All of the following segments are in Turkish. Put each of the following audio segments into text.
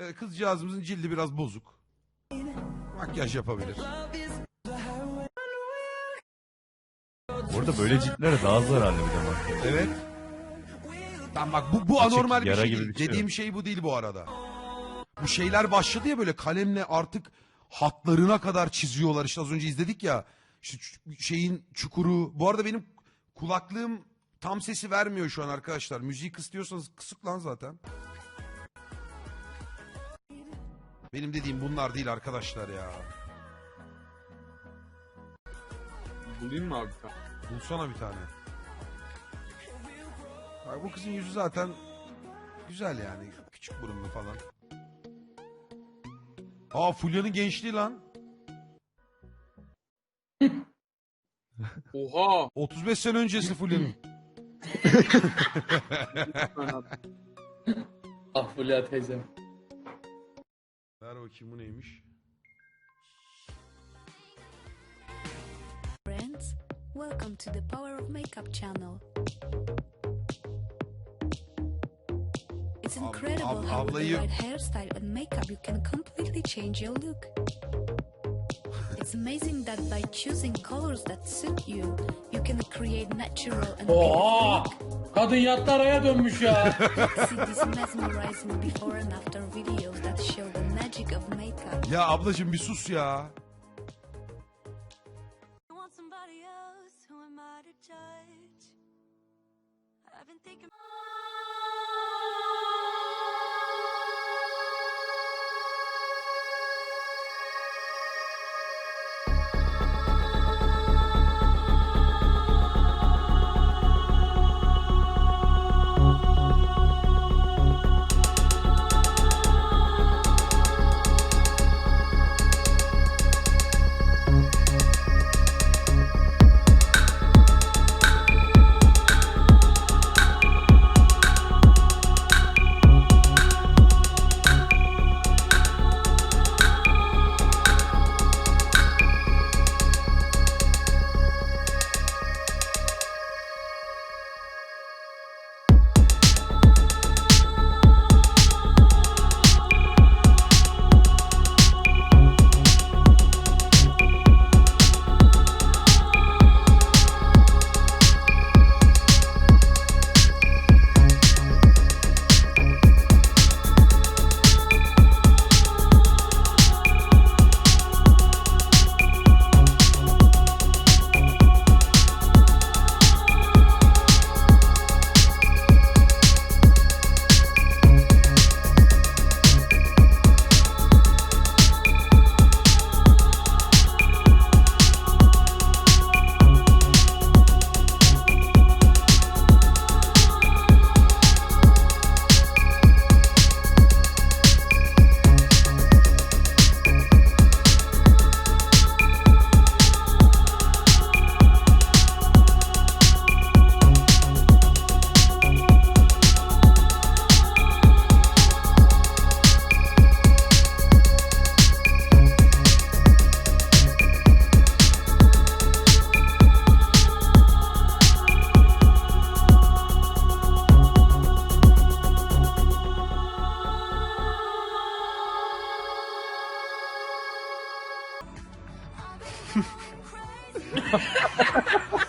Ee, kızcağızımızın cildi biraz bozuk. Makyaj yapabilir. Burada böyle ciltlere daha zararlı bir de makyaj. Evet. Tamam bak bu, bu Açık anormal bir yara şey gibi değil. bir şey Dediğim şey bu değil bu arada. Bu şeyler başladı ya böyle kalemle artık hatlarına kadar çiziyorlar. İşte az önce izledik ya. İşte ç- şeyin çukuru. Bu arada benim kulaklığım tam sesi vermiyor şu an arkadaşlar. Müziği kısıtıyorsanız kısık lan zaten. Benim dediğim bunlar değil arkadaşlar ya. Bulayım mı abi? Bulsana bir tane. Bak bu kızın yüzü zaten güzel yani. Küçük burunlu falan. Aa Fulya'nın gençliği lan. Oha! 35 sene öncesi Fulya'nın. Ah Fulya teyzem. Ver bakayım bu neymiş. friends. Welcome to the Power of Makeup channel. It's Ab- incredible ab- how with ablayı- the right hairstyle and makeup you can completely change your look. It's amazing that by choosing colors that suit you, you can create natural and Oha! beautiful look. Kadın yattı araya dönmüş ya. See these mesmerizing before and after videos that show the makeup. Ya ablacığım bir sus ya. I've been thinking.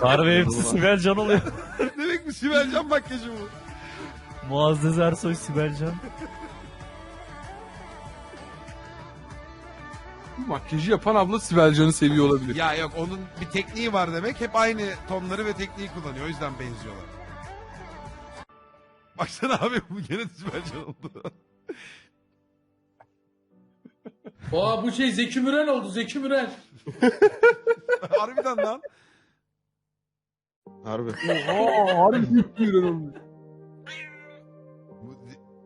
Harbi hepsi Sibel Can oluyor. ne demek bu Sibel Can makyajı bu? Muazzez Ersoy Sibel Can. Makyajı yapan abla Sibel Can'ı seviyor olabilir. Ya yok onun bir tekniği var demek. Hep aynı tonları ve tekniği kullanıyor. O yüzden benziyorlar. Baksana abi bu gene Sibel Can oldu. Oha bu şey Zeki Müren oldu Zeki Müren. Harbiden lan. Harbi. Oha! Harbi büyük bir ürün olmuş.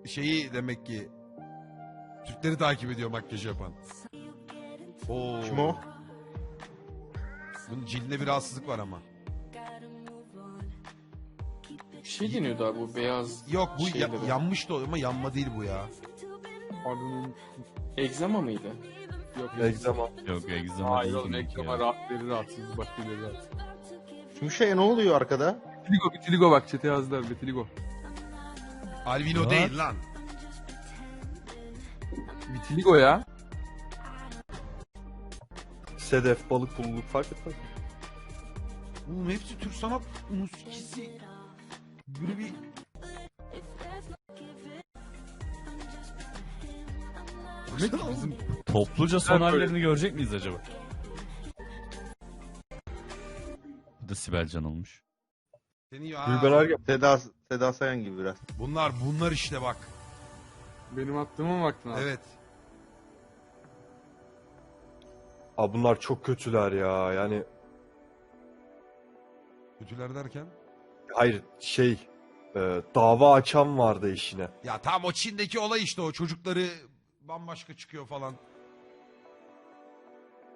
Bu şeyi demek ki Türkleri takip ediyor makyaj yapan. Oo. Kim o? Bunun cildinde bir rahatsızlık var ama. Bir şey deniyordu abi bu beyaz Yok bu ya- yanmış da oluyor ama yanma değil bu ya. Adının... egzama mıydı? Yok. Egzama. Yok egzama Hayır değil oğlum ki ekrema ya. rahat veri rahatsız. Başka bir rahatsız. Şey ne oluyor arkada? Vitiligo, vitiligo bak çete yazdılar vitiligo. Albino Var. değil lan. Vitiligo ya. Sedef, balık pulluluk fark etmez. Oğlum hepsi Türk sanat musikisi. Böyle bir ki bizim Topluca son hallerini görecek miyiz acaba? Sibel Can olmuş. seni ya. Gülben Ergen. Seda, Seda Sayan gibi biraz. Bunlar bunlar işte bak. benim attığıma mı baktın abi? Evet. Abi bunlar çok kötüler ya. Yani Kötüler derken. hayır şey e, dava açan vardı işine. Ya tam o Çin'deki olay işte o çocukları bambaşka çıkıyor falan.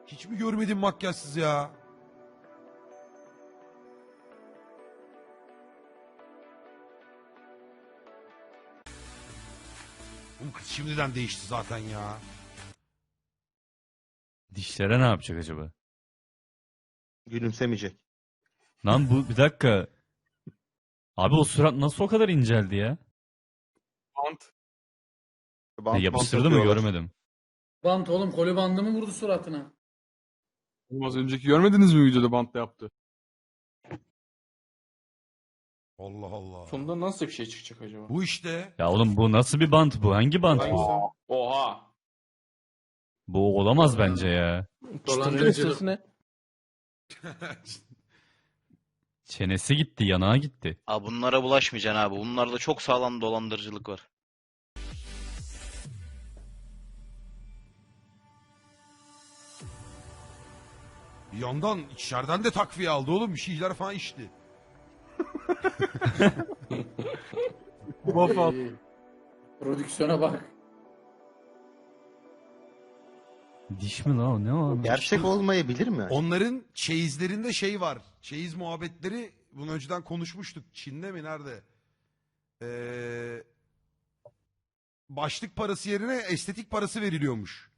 Hiç mi görmedin makyajsız ya? Oğlum kız şimdiden değişti zaten ya. Dişlere ne yapacak acaba? Gülümsemeyecek. Lan bu bir dakika. Abi o surat nasıl o kadar inceldi ya? Bant. Bant- Ya yapıştırdı bant mı görmedim. Bant oğlum koli bandı mı vurdu suratına? Az önceki görmediniz mi videoda bantla yaptı? Allah Allah. Sonunda nasıl bir şey çıkacak acaba? Bu işte. Ya oğlum bu nasıl bir bant bu? Hangi bant Hangisi? bu? Oha. Bu olamaz bence ya. Dolandırıcılık. ne? Çenesi gitti, yanağı gitti. Abi bunlara bulaşmayacaksın abi. Bunlarda çok sağlam dolandırıcılık var. Bir yandan içeriden de takviye aldı oğlum. Bir şeyler falan içti. Ay, Prodüksiyona bak. Diş mi lan o? Ne o? Gerçek olmayabilir mi? Onların çeyizlerinde şey var. Çeyiz muhabbetleri bunu önceden konuşmuştuk. Çin'de mi nerede? Ee, başlık parası yerine estetik parası veriliyormuş.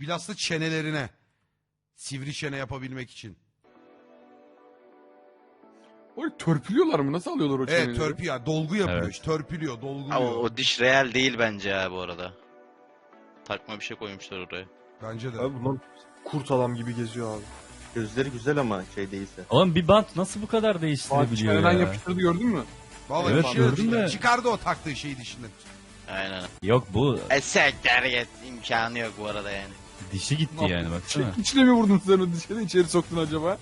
Bilhassa çenelerine. Sivri çene yapabilmek için. Oy törpülüyorlar mı? Nasıl alıyorlar o çeneleri? Evet törpü ya dolgu yapıyor Evet. işte törpülüyor dolguluyor. Ama o diş real değil bence ya bu arada. Takma bir şey koymuşlar oraya. Bence de. Abi bunlar kurt adam gibi geziyor abi. Gözleri güzel ama şey değilse. Oğlum bir bant nasıl bu kadar Fatih değiştirebiliyor çeneden ya? yapıştırdı gördün mü? Vallahi Evet, şey gördüm de. Çıkardı o taktığı şeyi dişinden. Aynen. Yok bu E sekter git. imkanı yok bu arada yani. dişi gitti Ne yani baksana. Şey, içine mi vurdun sen o dişleri içeri soktun acaba?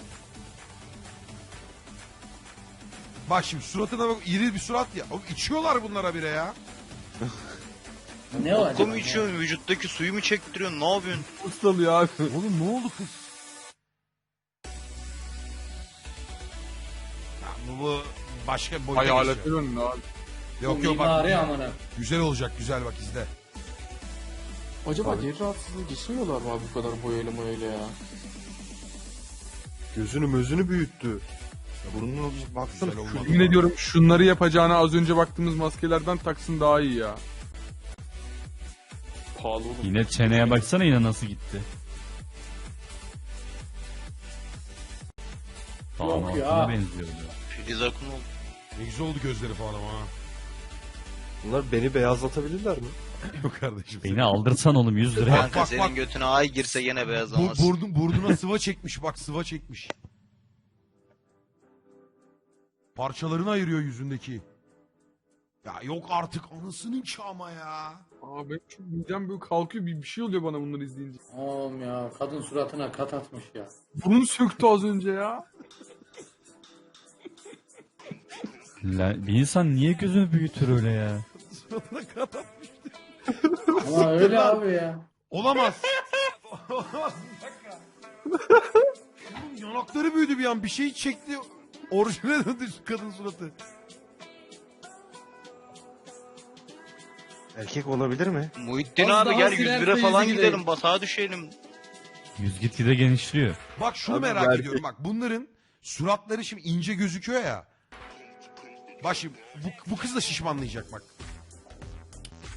Bak şimdi suratına bak iri bir surat ya. Oğlum içiyorlar bunlara bire ya. Ne o Koku acaba? mu içiyorsun? Vücuttaki suyu mu çektiriyorsun? Ne yapıyorsun? Ustalıyor abi. Oğlum ne oldu kız? Ya bu, bu başka bir boyuta geçiyor. aletler önüne abi. Yok yok bak mimari amına. güzel olacak güzel bak izle. Acaba deri rahatsızlığı geçirmiyorlar mı abi bu kadar boyayla boyayla ya? Gözünü mözünü büyüttü. Burnuna baksana. Şu-. Yemin ediyorum şunları yapacağına az önce baktığımız maskelerden taksın daha iyi ya. Pahalı oğlum. Yine çeneye baksana yine nasıl gitti. Yok Tamam, ya. altına benziyor. ya. Filiz Akun oldu. Ne güzel oldu gözleri falan ama ha. Bunlar beni beyazlatabilirler mi? Yok kardeşim. Beni aldırsan oğlum 100 liraya. Kanka bak, senin bak. götüne ay girse gene Bu, beyazlamaz. burnu, burnuna sıva çekmiş bak sıva çekmiş. Parçalarını ayırıyor yüzündeki. Ya yok artık anasının çama ya. Abi benim çok midem böyle kalkıyor bir, bir şey oluyor bana bunları izleyince. Oğlum ya kadın suratına kat atmış ya. Burnunu söktü az önce ya. La- bir insan niye gözünü büyütür öyle ya? Suratına kat atmış. Ama öyle abi ya. Olamaz. Olamaz bir dakika. Oğlum yanakları büyüdü bir an bir şey çekti. Orijinal döndü şu kadın suratı. Erkek olabilir mi? Muhittin Az abi daha gel 100 silerse lira falan gidelim. gidelim. Batağa düşelim. Yüz gitgide genişliyor. Bak şunu Abi merak belki- ediyorum bak bunların suratları şimdi ince gözüküyor ya. Bak şimdi bu, bu kız da şişmanlayacak bak.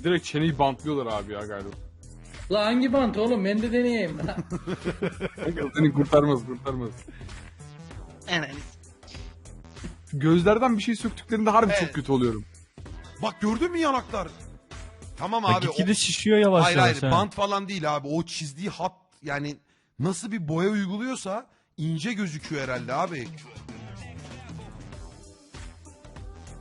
Direkt çeneyi bantlıyorlar abi ya galiba. La hangi bant oğlum ben de deneyeyim. Kanka seni kurtarmaz kurtarmaz. Aynen. Gözlerden bir şey söktüklerinde harbi çok kötü oluyorum. Bak gördün mü yanaklar? Tamam Bak abi. o- gitgide şişiyor yavaş hayır yavaş. hayır ha. bant falan değil abi. O çizdiği hat yani nasıl bir boya uyguluyorsa ince gözüküyor herhalde abi.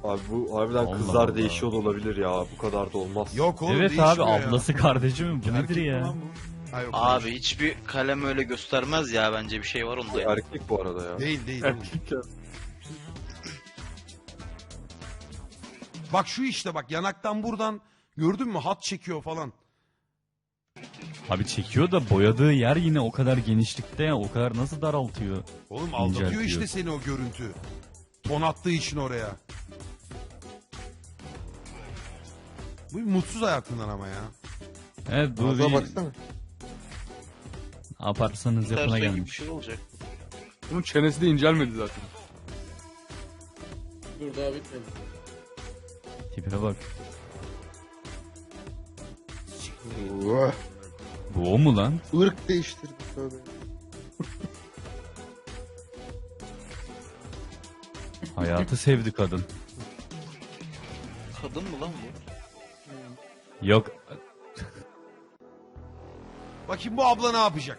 Abi bu harbiden Allah kızlar Allah. değişiyor da olabilir ya. Bu kadar da olmaz. Yok oğlum Evet abi ya. ablası kardeşi mi? Bu Erkek nedir ya? bu? Ha, yok, Abi hiçbir kalem öyle göstermez ya bence bir şey var onda. Erkek bu arada ya. Değil değil. oğlum. Bak şu işte bak yanaktan buradan gördün mü hat çekiyor falan. Abi çekiyor da boyadığı yer yine o kadar genişlikte ya. O kadar nasıl daraltıyor? Oğlum aldatıyor İnceltiyor. işte seni o görüntü. Ton attığı için oraya. Bu bir mutsuz hayatından ama ya. Evet bu Ağzına bir baksana. apartsanız yapına Tersen gibi bir gelmiş. şey olacak. Bunun çenesi de incelmedi zaten. Dur daha bitmedi. Tipe bak. Vah, Bu o mu lan? Irk değiştirdi tövbe. Hayatı sevdi kadın. Kadın mı lan bu? Yok Bakayım bu abla ne yapacak?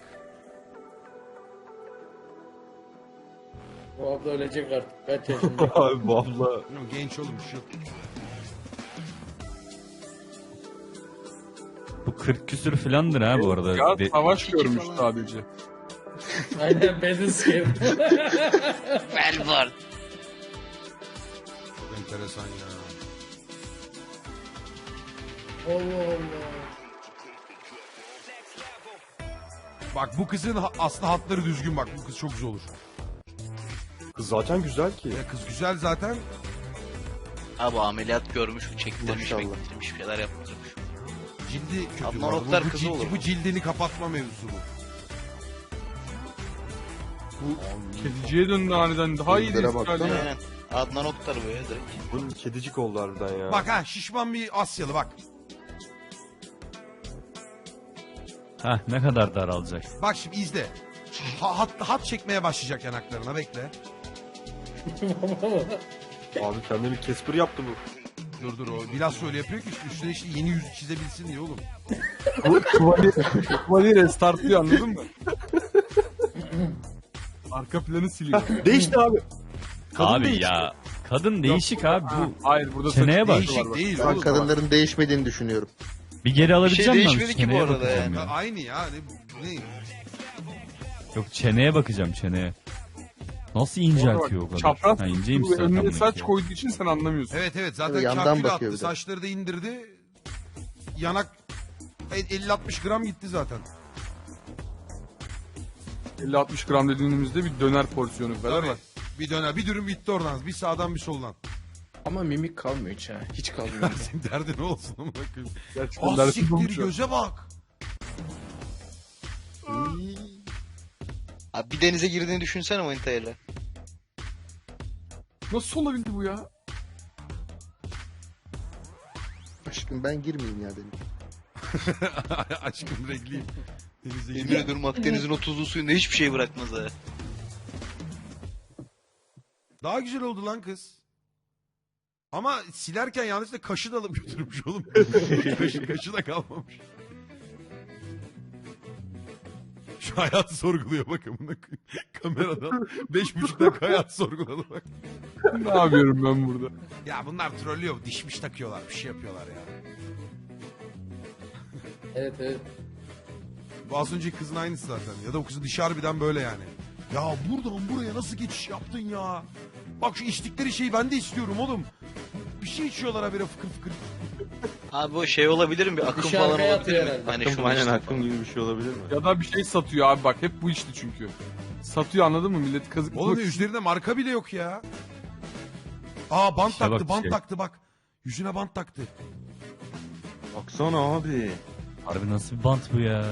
Bu abla ölecek artık. Kaç yaşında? Abi bu abla Yok, Genç olmuş yok. 40 küsür filandır ha bu arada. Ya De- savaş görmüş falan. sadece. Aynen sıkıyor. Velvar. Çok enteresan ya. Allah Allah. Bak bu kızın ha- aslında hatları düzgün bak. Bu kız çok güzel olur. kız zaten güzel ki. Ya kız güzel zaten. Abi ameliyat görmüş, çektirmiş, Maşallah. bektirmiş, bir şeyler yaptırmış. Cildi kötü. Adnan bu arada. Oktar bu, bu, kızı cildi- olur bu cildini kapatma mevzusu bu. Kediciye döndü aniden. Daha iyi değil. Aynen. Adnan Oktar bu ya direkt. Bunun kedicik oldu harbiden ya. Bak ha şişman bir Asyalı bak. Hah ne kadar daralacak. Bak şimdi izle. Ha, hat, hat çekmeye başlayacak yanaklarına bekle. Abi kendini Casper yaptı bu. Dur dur o biraz öyle yapıyor ki işte üstüne işte yeni yüz çizebilsin diye oğlum. Bu Kıvali, Kıvali restartlıyor anladın mı? Arka planı siliyor. Değişti abi. Kadın abi değişti. ya kadın değişik abi bu. Hayır burada Çeneye bak. değişik değil Ben kadınların değişmediğini düşünüyorum. Bir geri alabileceğim şey mi? değişmedi ki bu arada Ha, ya. Aynı ya ne, ne? Yok çeneye bakacağım çeneye. Nasıl inceltiyor o kadar? Çapraz ha, inceymiş tuttu zaten önüne saç koyduğu için sen anlamıyorsun. Evet evet zaten Tabii yandan bakıyor attı bir de. saçları da indirdi. Yanak e, 50-60 gram gitti zaten. 50-60 gram dediğimizde bir döner porsiyonu kadar Tabii. var. Bir döner bir dürüm bitti oradan. Bir sağdan bir soldan. Ama mimik kalmıyor hiç ha. Hiç kalmıyor. Senin derdin ne olsun amına koyayım. Gerçekten Ah siktir göze bak. Abi bir denize girdiğini düşünsene manitayla. Nasıl olabildi bu ya? Aşkım ben girmeyeyim ya dedim. Aşkım renkliyim. Denize Yemin gidiyor. ediyorum Akdeniz'in o tuzlu suyunda hiçbir şey bırakmaz ha. Daha güzel oldu lan kız. Ama silerken yanlışlıkla kaşı da alıp götürmüş oğlum. kaşı, kaşı da kalmamış. Şu hayatı sorguluyor bakın. koyayım. Kameradan beş buçuk dakika hayat sorguladı bak. ne yapıyorum ben burada? Ya bunlar trollüyor. Dişmiş takıyorlar. Bir şey yapıyorlar ya. evet evet. Bu az önceki kızın aynısı zaten. Ya da o kızın dişi harbiden böyle yani. Ya buradan buraya nasıl geçiş yaptın ya? Bak şu içtikleri şeyi ben de istiyorum oğlum. Bir şey içiyorlar habire fıkır fıkır. Abi o şey olabilir mi? Bir akım şarkı falan olabilir atıyor mi? herhalde. Hani Akım, şu aynen işte akım gibi bir şey olabilir mi? Ya da bir şey satıyor abi bak hep bu işte çünkü. Satıyor anladın mı? Millet kazık. Oğlum üzerinde marka bile yok ya. Aa bant İşe taktı bak bant şey. taktı bak. Yüzüne bant taktı. Baksana abi. Harbi nasıl bir bant bu ya?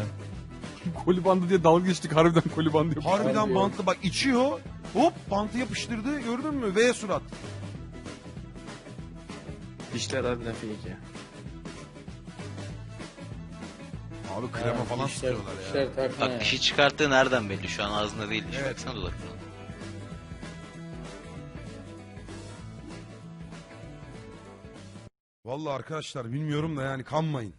Koli bandı diye dalga geçtik harbiden koli bandı yapıyor. Harbiden Harbi. bantlı bak içiyor. Hop bantı yapıştırdı gördün mü? V surat. Dişler harbiden fake ya. Abi krema Ha, falan dişler- sıkıyorlar ya. Takma ya. Bak dişi çıkarttığı nereden belli? Şu an ağzında değil. Evet. baksana dudaklarına. Vallahi arkadaşlar bilmiyorum da yani kanmayın.